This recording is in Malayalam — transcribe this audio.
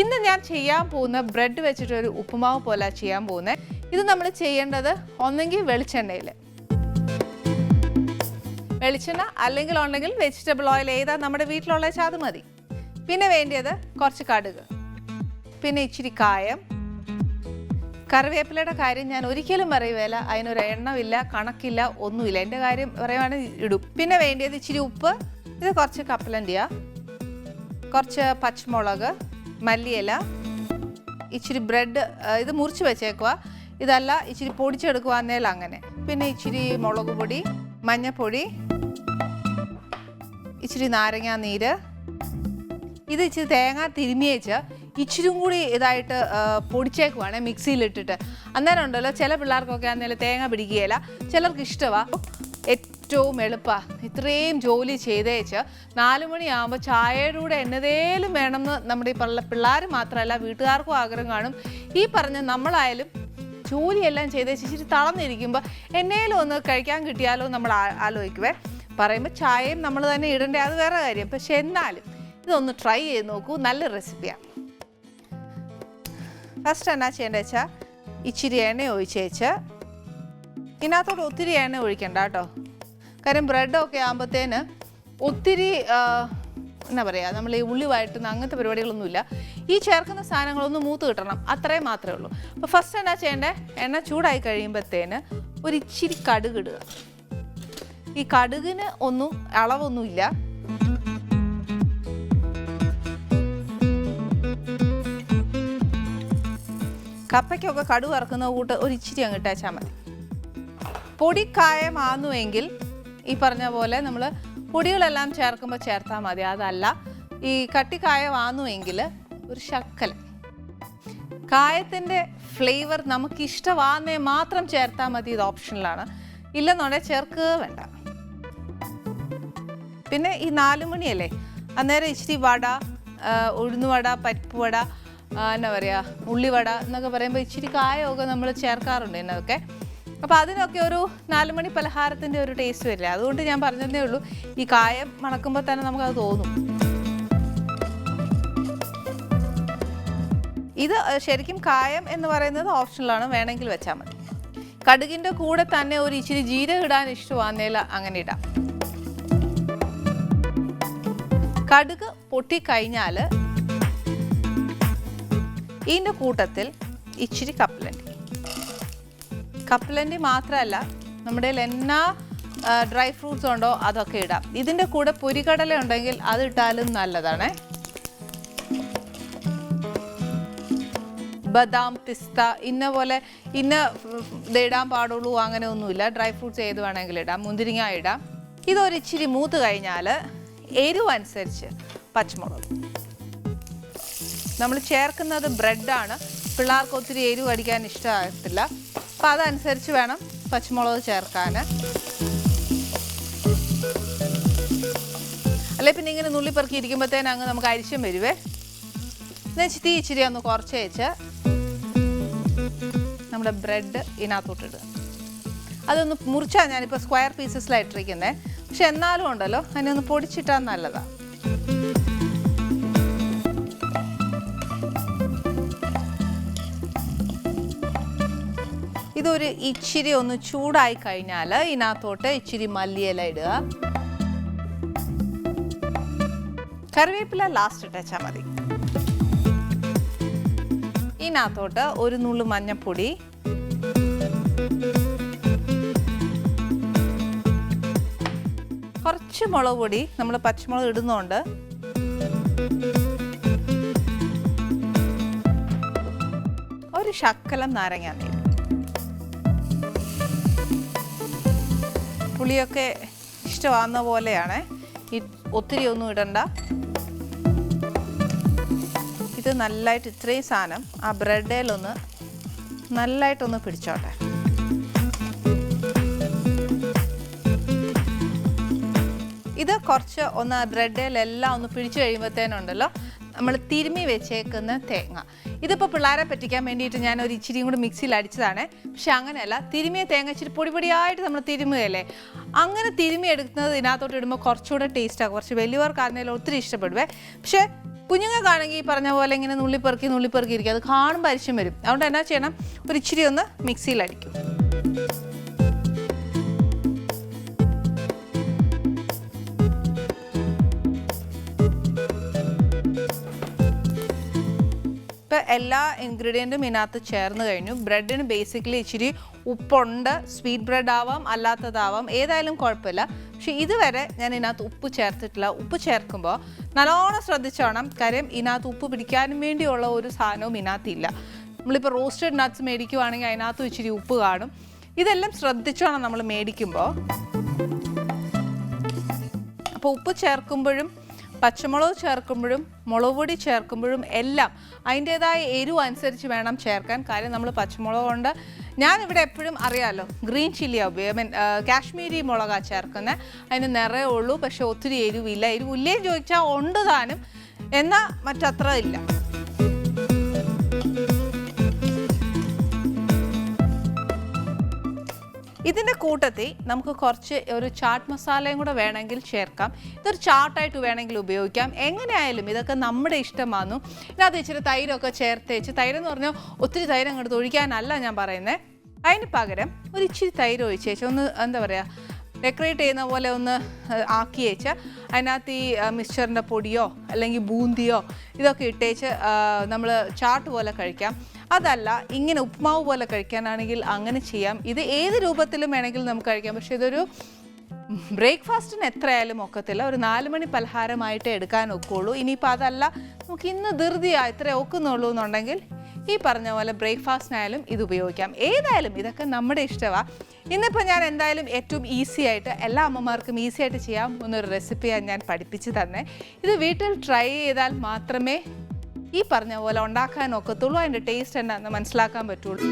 ഇന്ന് ഞാൻ ചെയ്യാൻ പോകുന്ന ബ്രെഡ് വെച്ചിട്ട് ഒരു ഉപ്പുമാവ് പോലെ ചെയ്യാൻ പോകുന്നത്. ഇത് നമ്മൾ ചെയ്യേണ്ടത് ഒന്നെങ്കിൽ വെളിച്ചെണ്ണയിൽ. വെളിച്ചെണ്ണ അല്ലെങ്കിൽ ഉണ്ടെങ്കിൽ വെജിറ്റബിൾ ഓയിൽ ഏതാ നമ്മുടെ വീട്ടിലുള്ള ചാത് മതി. പിന്നെ വേണ്ടിയത് കുറച്ച് കടുക്. പിന്നെ ഇച്ചിരി കായം. കറിവേപ്പിലയുടെ കാര്യം ഞാൻ ഒരിക്കലും പറയുകയില്ല അതിനൊരു എണ്ണമില്ല കണക്കില്ല ഒന്നുമില്ല. എന്റെ കാര്യം പറയുവാണെങ്കിൽ ഇടും. പിന്നെ വേണ്ടിയത് ഇച്ചിരി ഉപ്പ്. ഇത് കുറച്ച് കപ്പലണ്ടിയ. കുറച്ച് പച്ചമുളക്. മല്ലിയില ഇച്ചിരി ബ്രെഡ് ഇത് മുറിച്ച് വെച്ചേക്കുക ഇതല്ല ഇച്ചിരി പൊടിച്ചെടുക്കുവാന്നേൽ അങ്ങനെ. പിന്നെ ഇച്ചിരി മുളക് പൊടി മഞ്ഞപ്പൊടി ഇച്ചിരി നാരങ്ങാ നീര്. ഇത് ഇച്ചിരി തേങ്ങ തിരുമിയേച്ച് ഇച്ചിരും കൂടി ഇതായിട്ട് പൊടിച്ചേക്കുവാണ് മിക്സിയിലിട്ടിട്ട്. അന്നേരം ഉണ്ടല്ലോ ചില പിള്ളേർക്കൊക്കെ അന്നേരം തേങ്ങ പിടിക്കുകയില്ല. ചിലർക്ക് ഇഷ്ടമാണ് ഏറ്റവും എളുപ്പമാണ് ഇത്രയും ജോലി ചെയ്തേച്ച് നാലു മണിയാകുമ്പോൾ ചായയുടെ കൂടെ എന്നതേലും വേണമെന്ന് നമ്മുടെ ഈ പറഞ്ഞ പിള്ളേർ മാത്രമല്ല വീട്ടുകാർക്കും ആഗ്രഹം കാണും. ഈ പറഞ്ഞ നമ്മളായാലും ജോലിയെല്ലാം ചെയ്തേച്ച് ഇച്ചിരി തളർന്നിരിക്കുമ്പോൾ എന്നേലും ഒന്ന് കഴിക്കാൻ കിട്ടിയാലോ നമ്മൾ ആലോചിക്കുവേ. പറയുമ്പോൾ ചായയും നമ്മൾ തന്നെ ഇടണ്ടേ അത് വേറെ കാര്യം. പക്ഷെ എന്നാലും ഇതൊന്ന് ട്രൈ ചെയ്ത് നോക്കൂ നല്ല റെസിപ്പിയാണ് ഫസ്റ്റ് എന്നാ ചെയ്യേണ്ടത് വെച്ചാൽ ഇച്ചിരി എണ്ണ ഒഴിച്ചേച്ച് ഇതിനകത്തോട്ട് ഒത്തിരി എണ്ണ ഒഴിക്കണ്ട കേട്ടോ. കാര്യം ബ്രെഡൊക്കെ ആകുമ്പോഴത്തേന് ഒത്തിരി എന്നാ പറയുക നമ്മൾ ഈ ഉള്ളി വഴറ്റുന്ന അങ്ങനത്തെ പരിപാടികളൊന്നുമില്ല. ഈ ചേർക്കുന്ന സാധനങ്ങളൊന്ന് മൂത്ത് കിട്ടണം അത്രയും മാത്രമേ ഉള്ളൂ. അപ്പോൾ ഫസ്റ്റ് എന്നാ ചെയ്യേണ്ടത് എണ്ണ ചൂടായി കഴിയുമ്പോഴത്തേന് ഒരു ഇച്ചിരി കടുക് ഇടുക. ഈ കടുകിന് ഒന്നും അളവൊന്നുമില്ല. കപ്പയ്ക്കൊക്കെ കടുവ് ഇറക്കുന്ന കൂട്ട് ഒരു ഇച്ചിരി അങ്ങ് ഇട്ടാച്ചാൽ മതി. പൊടിക്കായമാകുന്നുവെങ്കിൽ ഈ പറഞ്ഞ പോലെ നമ്മൾ പൊടികളെല്ലാം ചേർക്കുമ്പോൾ ചേർത്താൽ മതി. അതല്ല ഈ കട്ടിക്കായ വാങ്ങുമെങ്കിൽ ഒരു ശക്കല കായത്തിന്റെ ഫ്ലേവർ നമുക്ക് ഇഷ്ടമാകുന്നേ മാത്രം ചേർത്താൽ മതി ഇത് ഓപ്ഷനിലാണ്. ഇല്ലെന്നുണ്ടെങ്കിൽ ചേർക്കുക വേണ്ട. പിന്നെ ഈ നാല് മണിയല്ലേ അന്നേരം ഇച്ചിരി വട ഉഴുന്നുവട പരിപ്പ് വട എന്താ എന്നാ പറയുക ഉള്ളിവട എന്നൊക്കെ പറയുമ്പോൾ ഇച്ചിരി കായമൊക്കെ നമ്മൾ ചേർക്കാറുണ്ട് എന്നതൊക്കെ അപ്പോൾ അതിനൊക്കെ ഒരു നാലുമണി പലഹാരത്തിന്റെ ഒരു ടേസ്റ്റ് വരില്ല? അതുകൊണ്ട് ഞാൻ പറഞ്ഞതേ ഉള്ളൂ ഈ കായം മണക്കുമ്പോൾ തന്നെ നമുക്കത് തോന്നും. ഇത് ശരിക്കും കായം എന്ന് പറയുന്നത് ഓപ്ഷനിലാണ് വേണമെങ്കിൽ വെച്ചാൽ മതി. കടുകിന്റെ കൂടെ തന്നെ ഒരു ഇച്ചിരി ജീരകം ഇടാൻ ഇഷ്ടമാകുന്നതിൽ അങ്ങനെ ഇടാം. കടുക് പൊട്ടിക്കഴിഞ്ഞാൽ ഇതിന്റെ കൂട്ടത്തിൽ ഇച്ചിരി കപ്പലണ്ടി കപ്പലണ്ടി മാത്രമല്ല നമ്മുടെ എല്ലാ ഡ്രൈ ഫ്രൂട്ട്സ് ഉണ്ടോ അതൊക്കെ ഇടാം. ഇതിന്റെ കൂടെ പൊരിക്കടല ഉണ്ടെങ്കിൽ അത് ഇട്ടാലും നല്ലതാണ്. ബദാം പിസ്ത ഇന്ന പോലെ ഇന്ന ഇടാൻ പാടുള്ളൂ അങ്ങനെ ഒന്നുമില്ല. ഡ്രൈ ഫ്രൂട്ട്സ് ഏത് വേണമെങ്കിലും ഇടാം. മുന്തിരിങ്ങ ഇടാം. ഇതൊരു ഇച്ചിരി മൂത്ത് കഴിഞ്ഞാൽ എരിവ് അനുസരിച്ച് പച്ചമുളക്. നമ്മൾ ചേർക്കുന്നത് ബ്രെഡാണ് പിള്ളേർക്ക് ഒത്തിരി എരിവ് അടിക്കാൻ ഇഷ്ടമാകത്തില്ല. അപ്പം അതനുസരിച്ച് വേണം പച്ചമുളക് ചേർക്കാൻ അല്ലെ പിന്നെ ഇങ്ങനെ നുള്ളിപ്പെറുക്കി ഇരിക്കുമ്പോഴത്തേന് അങ്ങ് നമുക്ക് അരിശം വരുവേ. എന്നുവെച്ച് തീ ഇച്ചിരി ഒന്ന് കുറച്ച് വെച്ച് നമ്മുടെ ബ്രെഡ് ഇതിനകത്തോട്ടിടുക. അതൊന്ന് മുറിച്ചാൽ ഞാനിപ്പോൾ സ്ക്വയർ പീസസിലായിട്ടിരിക്കുന്നത് പക്ഷെ എന്നാലും ഉണ്ടല്ലോ അതിനൊന്ന് പൊടിച്ചിട്ടാൽ നല്ലതാണ് ഇതൊരു ഇച്ചിരി ഒന്ന് ചൂടായി കഴിഞ്ഞാൽ ഇതിനകത്തോട്ട് ഇച്ചിരി മല്ലിയില ഇടുക. കറിവേപ്പില ലാസ്റ്റ് ഇട്ടാൽ മതി. ഇതിനകത്തോട്ട് ഒരു നുള്ളു മഞ്ഞപ്പൊടി. കുറച്ച് മുളക് പൊടി നമ്മൾ പച്ചമുളക് ഇടുന്നുണ്ട്. ഒരു ശക്കലം നാരങ്ങ പുളിയൊക്കെ ഇഷ്ടമാകുന്ന പോലെയാണ്. ഒത്തിരി ഒന്നും ഇടണ്ട. ഇത് നല്ലതായിട്ട് ഇത്രയും സാധനം ആ ബ്രെഡിലൊന്ന് നല്ലതായിട്ടൊന്ന് പിടിച്ചോട്ടെ. ഇത് കുറച്ച് ഒന്ന് ബ്രെഡിലെല്ലാം ഒന്ന് പിടിച്ചു കഴിയുമ്പോഴത്തേനുണ്ടല്ലോ നമ്മൾ തിരുമ്മി വെച്ചേക്കുന്ന തേങ്ങ. ഇതിപ്പോൾ പിള്ളേരെ പറ്റിക്കാൻ വേണ്ടിയിട്ട് ഞാൻ ഒരു ഇച്ചിരിയും കൂടി മിക്സിയിൽ അടിച്ചതാണ്. പക്ഷെ അങ്ങനെയല്ല തിരുമിയ തേങ്ങ ഇച്ചിരി പൊടിപൊടിയായിട്ട് നമ്മൾ തിരുമുകയല്ലേ അങ്ങനെ തിരുമി എടുക്കുന്നത് ഇതിനകത്തോട്ട് ഇടുമ്പോൾ കുറച്ചുകൂടെ ടേസ്റ്റാണ് കുറച്ച് വലിയവർക്കാണെങ്കിലും ഒത്തിരി ഇഷ്ടപ്പെടുവേ. പക്ഷേ കുഞ്ഞുങ്ങൾക്കാണെങ്കിൽ ഈ പറഞ്ഞ പോലെ ഇങ്ങനെ നുള്ളിപ്പെറുക്കി നുള്ളിപ്പെറുക്കി ഇരിക്കും. അത് കാണുമ്പോൾ അരിശം വരും. അതുകൊണ്ട് എന്നാ ചെയ്യണം? ഒരു ഇച്ചിരി ഒന്ന് മിക്സിയിൽ അടിക്കും. എല്ലാ ഇൻഗ്രീഡിയന്റും ഇതിനകത്ത് ചേർന്ന് കഴിഞ്ഞു. ബ്രെഡിന് ബേസിക്കലി ഇച്ചിരി ഉപ്പുണ്ട്. സ്വീറ്റ് ബ്രെഡ് ആവാം അല്ലാത്തതാവാം. ഏതായാലും കുഴപ്പമില്ല. പക്ഷേ ഇതുവരെ ഞാൻ ഇതിനകത്ത് ഉപ്പ് ചേർത്തിട്ടില്ല. ഉപ്പ് ചേർക്കുമ്പോൾ നല്ലോണം ശ്രദ്ധിച്ചോണം. കാര്യം ഇതിനകത്ത് ഉപ്പ് പിടിക്കാനും വേണ്ടിയുള്ള ഒരു സാധനവും ഇതിനകത്തില്ല. നമ്മളിപ്പോൾ റോസ്റ്റഡ് നട്ട്സ് മേടിക്കുവാണെങ്കിൽ അതിനകത്തും ഇച്ചിരി ഉപ്പ് കാണും. ഇതെല്ലാം ശ്രദ്ധിച്ചോണം നമ്മൾ മേടിക്കുമ്പോൾ. അപ്പോൾ ഉപ്പ് ചേർക്കുമ്പോഴും പച്ചമുളക് ചേർക്കുമ്പോഴും മുളക് പൊടി ചേർക്കുമ്പോഴും എല്ലാം അതിന്റേതായ എരിവ് അനുസരിച്ച് വേണം ചേർക്കാൻ. കാര്യം നമ്മൾ പച്ചമുളക് കൊണ്ട് ഞാനിവിടെ എപ്പോഴും അറിയാമല്ലോ ഗ്രീൻ ചില്ലിയാണ് ഉപയോഗം. മീൻ കാശ്മീരി മുളകാണ് ചേർക്കുന്നത് അതിന് നിറയെ ഉള്ളൂ പക്ഷേ ഒത്തിരി എരിവില്ല. എരിവില്ലേ ചോദിച്ചാൽ ഉണ്ട് താനും. എന്നാൽ മറ്റത്ര ഇല്ല. ഇതിന്റെ കൂട്ടത്തിൽ നമുക്ക് കുറച്ച് ഒരു ചാട്ട് മസാലയും കൂടെ വേണമെങ്കിൽ ചേർക്കാം. ഇതൊരു ചാട്ടായിട്ട് വേണമെങ്കിൽ ഉപയോഗിക്കാം. എങ്ങനെയായാലും ഇതൊക്കെ നമ്മുടെ ഇഷ്ടമാണ്. ഇതിനകത്ത് ഇച്ചിരി തൈരൊക്കെ ചേർത്തേച്ച് തൈരെന്ന് പറഞ്ഞാൽ ഒത്തിരി തൈര് അങ്ങോട്ട് ഒഴിക്കാനല്ല ഞാൻ പറയുന്നത് അതിന് പകരം ഒരു ഇച്ചിരി തൈര് ഒഴിച്ചേച്ച് ഒന്ന് എന്താ പറയുക ഡെക്കറേറ്റ് ചെയ്യുന്ന പോലെ ഒന്ന് ആക്കി വെച്ച് അതിനകത്ത് ഈ മിക്സ്ചറിന്റെ പൊടിയോ അല്ലെങ്കിൽ ബൂന്തിയോ ഇതൊക്കെ ഇട്ടേച്ച് നമ്മൾ ചാട്ട് പോലെ കഴിക്കാം. അതല്ല ഇങ്ങനെ ഉപ്മാവ് പോലെ കഴിക്കാനാണെങ്കിൽ അങ്ങനെ ചെയ്യാം. ഇത് ഏത് രൂപത്തിലും വേണമെങ്കിൽ നമുക്ക് കഴിക്കാം. പക്ഷേ ഇതൊരു ബ്രേക്ക്ഫാസ്റ്റിന് എത്രയായാലും ഒക്കത്തില്ല. ഒരു നാല് മണി പലഹാരമായിട്ട് എടുക്കാൻ ഒക്കുള്ളൂ. ഇനിയിപ്പോൾ അതല്ല നമുക്ക് ഇന്ന് ധൃതിയാണ് ഇത്ര ഒക്കുന്നുള്ളൂ എന്നുണ്ടെങ്കിൽ ഈ പറഞ്ഞ പോലെ ബ്രേക്ക്ഫാസ്റ്റിനായാലും ഇത് ഉപയോഗിക്കാം. ഏതായാലും ഇതൊക്കെ നമ്മുടെ ഇഷ്ടമാണ് ഇന്നിപ്പോൾ ഞാൻ എന്തായാലും ഏറ്റവും ഈസി ആയിട്ട് എല്ലാ അമ്മമാർക്കും ഈസി ആയിട്ട് ചെയ്യാം എന്നൊരു റെസിപ്പിയാണ് ഞാൻ പഠിപ്പിച്ച് തന്നെ. ഇത് വീട്ടിൽ ട്രൈ ചെയ്താൽ മാത്രമേ ഈ പറഞ്ഞ പോലെ ഉണ്ടാക്കാൻ ഒക്കത്തുള്ളൂ. അതിന്റെ ടേസ്റ്റ് എന്താണെന്ന് മനസ്സിലാക്കാൻ പറ്റുള്ളൂ.